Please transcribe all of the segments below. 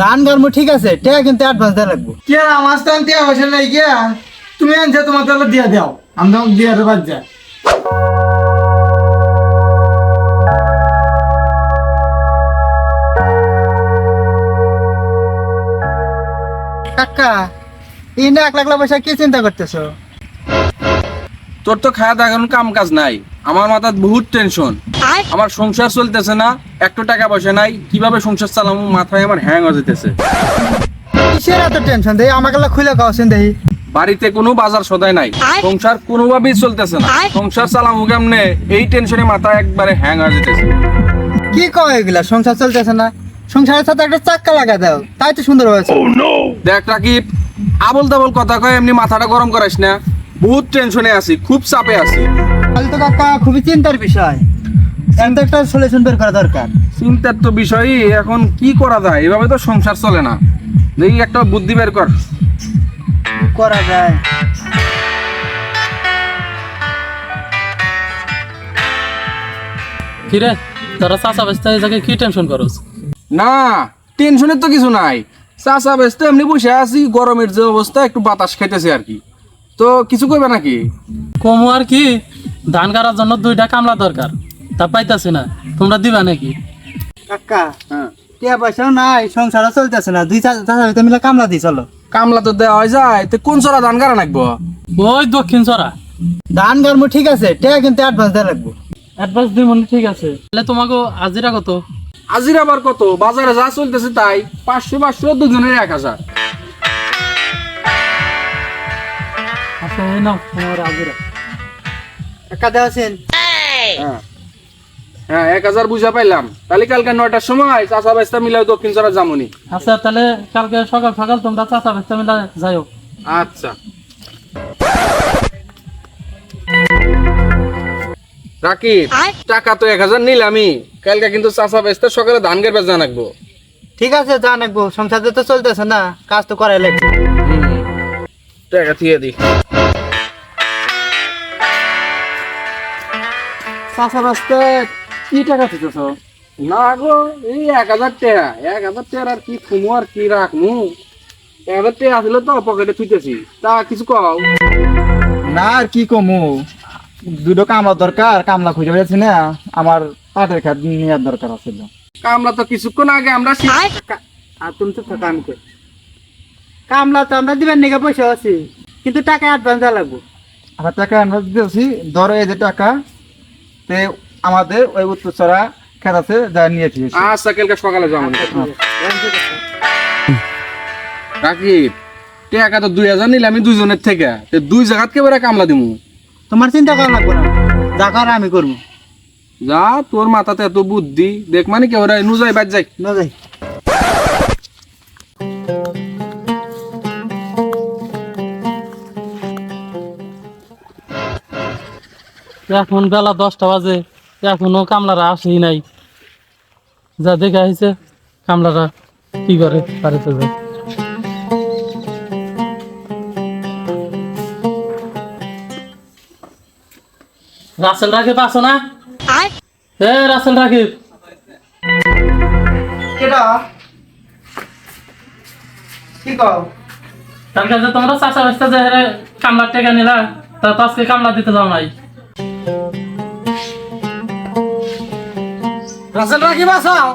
ধান গার্ম ঠিক আছে টাকা কিন্তু অ্যাডভান্স দেওয়া লাগবো। কি আর আমার স্থান তিয়া বসে নাই গিয়া তুমি আনছে তোমার তাহলে দিয়া দাও। আমি তোমাকে দিয়া দেবো যা। কাকা এই না এক লাখ পয়সা কি চিন্তা করতেছো? তোর তো খায়া দেখানো কাম কাজ নাই। আমার মাথায় বহুত টেনশন আমার সংসার চলতেছে না একটু টাকা পয়সা নাই কীভাবে সংসার চালাবো মাথায় আমার হ্যাং হয়ে যেতেছে কিসের এত টেনশন দেই আমাকে লা খুলে খাওয়াছেন দেই বাড়িতে কোনো বাজার সদাই নাই। সংসার কোনোভাবেই চলতেছে না। সংসার চালাবো কেমনে? এই টেনশনে মাথা একবারে হ্যাং হয়ে যেতেছে কি কয় এগুলা? সংসার চলতেছে না। সংসারের সাথে একটা চাক্কা লাগা দাও। তাই তো সুন্দর হয়েছে। দেখ রাকিব আবল তাবল কথা কয় এমনি মাথাটা গরম করাইস না। বহুত টেনশনে আছি খুব চাপে আছি। তাহলে তো কাকা খুবই চিন্তার বিষয়। এর তো একটা সলিউশন বের করা দরকার। চিন্তার তো বিষয়ই এখন কি করা যায়? এভাবে তো সংসার চলে না। দেখি একটা বুদ্ধি বের কর। করা যায়। কিরে তোরা চাষা বেচতে এই কি টেনশন করস? না টেনশনের তো কিছু নাই। চাষা ব্যস্ত এমনি বসে আছি গরমের যে অবস্থা একটু বাতাস খাইতেছে আর কি। তো কিছু করবে নাকি? কমু আর কি ধান কাটার জন্য দুইটা কামলা দরকার। তা পাইতাছি না তোমরা দিবা নাকি? কাকা হ্যাঁ। টিয়া পয়সাও নাই সংসারও চলতেছে না দুই চাচা মিলে কামলা দিই চলো। কামলা তো দেওয়া হয় যায় তো কোন চড়া ধান কারা নাকবো ওই দক্ষিণ চড়া ধান ঠিক আছে টাকা কিন্তু অ্যাডভান্স দেওয়া লাগবো। অ্যাডভান্স দিই মনে ঠিক আছে। তাহলে তোমাকে আজিরা কত? আজির আবার কত? বাজারে যা চলতেছে তাই পাঁচশো পাঁচশো দুজনের এক হাজার। এই নাও দেওয়াছেন হ্যাঁ হ্যাঁ এক হাজার বুঝা পাইলাম। তাহলে কালকে নয়টার সময় চাষা ব্যস্তা মিলে দক্ষিণ চড়া জামুনি আচ্ছা তাহলে কালকে সকাল সকাল তোমরা মিলা যাইও। আচ্ছা। রাকিব টাকা তো এক হাজার নিলামই। কালকে কিন্তু চাষা বেচতে সকালে ধান গের বেচা নাকবো ঠিক আছে যা নাকবো সংসার তো চলতেছে না কাজ তো করাই লাগবে। টাকা দিয়ে দি। চাষা বাস্তে কি টাকা দিতেছ? না গো এই এক হাজার টাকা এক হাজার টাকার আর কি থুমু আর কি রাখমু? এক হাজার টাকা আসলে তো পকেটে থুইতেছি। তা কিছু কও। না আর কি কমু? দুটো কামলা দরকার কামলা খুঁজে পেয়েছি না আমার পাটের খাত নেওয়ার দরকার আছে কামলা তো কিছুক্ষণ আগে আমরা আর তুমি তো থাকা আমি কামলা তো আমরা দিবেন নিকে পয়সা আছি কিন্তু টাকা অ্যাডভান্স দেওয়া লাগবো। হাজার টাকা আমরা দিয়েছি ধরো এই যে টাকা তে আমাদের ওই উত্তরচড়া খেত আছে যা নিয়ে ঠিক আচ্ছা কালকে সকালে যাব রাকিব টাকা তো দুই হাজার নিলে আমি দুইজনের থেকে। তে দুই জায়গাত কেবারে কামলা দিমু? তোমার চিন্তা করা লাগবে না। যা করা আমি করব। যা তোর মাথাতে এত বুদ্ধি। দেখ মানে কেবারে নু যাই বাদ যাই। না যাই এখন বেলা দশটা বাজে এখনও কামলারা আসেই নাই। যা দেখে আহিছে কামলারা কি করে বাড়িতে যায় রাসেল রাকিব আসো না? হে রাসেল রাকিব। কেটা কি কও? তার কাছে তোমরা চাষা বাস্তা যে কামলার টাকা নিলা তা তো আজকে কামলা দিতে যাও নাই। রাসেল রাকিব আসাও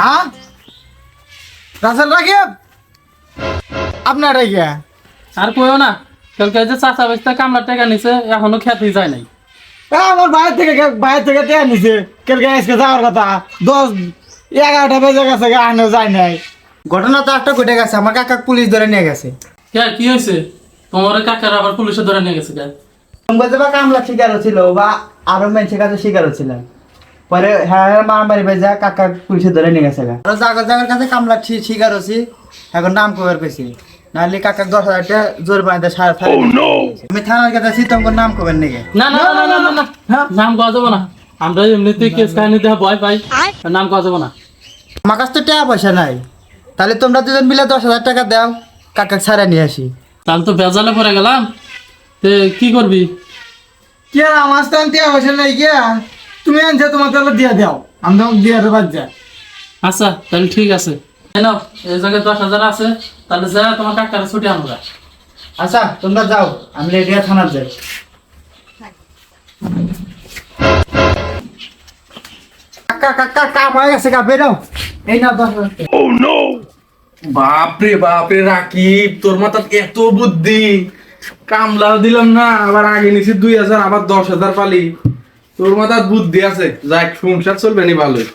হ্যাঁ রাসেল রাকিব? আপনার গিয়া আর কইও না কালকে যে টাকা নিছে এখনও খেতেই যায় নাই। আমার বাইরে থেকে বাইরে থেকে নিছে। কালকে আজকে যাওয়ার কথা। দশ এগারোটা বেজে গেছে আনে যায় নাই। ঘটনা তো একটা ঘটে গেছে আমার কাকা পুলিশ ধরে নিয়ে গেছে। কে কি হয়েছে তোমার কাকার আবার পুলিশে ধরে নিয়ে গেছে কে? বা কামলা শিকারও ছিল বা আরও মানুষের কাছে শিকারও ছিলেন পরে হ্যাঁ হ্যাঁ মারামারি বেজা কাকা পুলিশে ধরে নিয়ে গেছে আরও জাগর জাগর কাছে কামলা শিকার হচ্ছি এখন নাম কবার পেয়েছি নাহলে কাকা দশ হাজার টাকা জোর সারা আমি থানার কাছে আছি তোমার নাম কবেন নাকি না না না না না নাম কওয়া যাব না। আমরা এমনিতে কেস ভয় পাই নাম কওয়া যাব না। আমার কাছে তো টাকা পয়সা নাই। তাহলে তোমরা দুজন মিলে দশ হাজার টাকা দাও কাকা ছাড়া নিয়ে আসি। তাহলে তো বেজালে পড়ে গেলাম। তে কি করবি? কি টিয়া বসে নাই গিয়া তুমি আনছে তোমার তাহলে দিয়া দাও। আমি তোমাকে দিয়া দেবো যা আচ্ছা তাহলে ঠিক আছে। এই নাও এই জায়গায় দশ হাজার আছে তাহলে যা তোমার কাকার ছুটি আমরা। আচ্ছা তোমরা যাও আমি রেডিয়া থানার যাই। কাকা কাকা কাম হয়ে গেছে গা বেরো। এই নাও দশ হাজার। টাকা। বাপরে বাপরে রাকিব তোর মাথার এত বুদ্ধি। কামলাও দিলাম না, আবার আগে নিছি দুই হাজার, আবার দশ হাজার পালি। তোর মাথার বুদ্ধি আছে, যাক, সংসার চলবে নি ভালোই।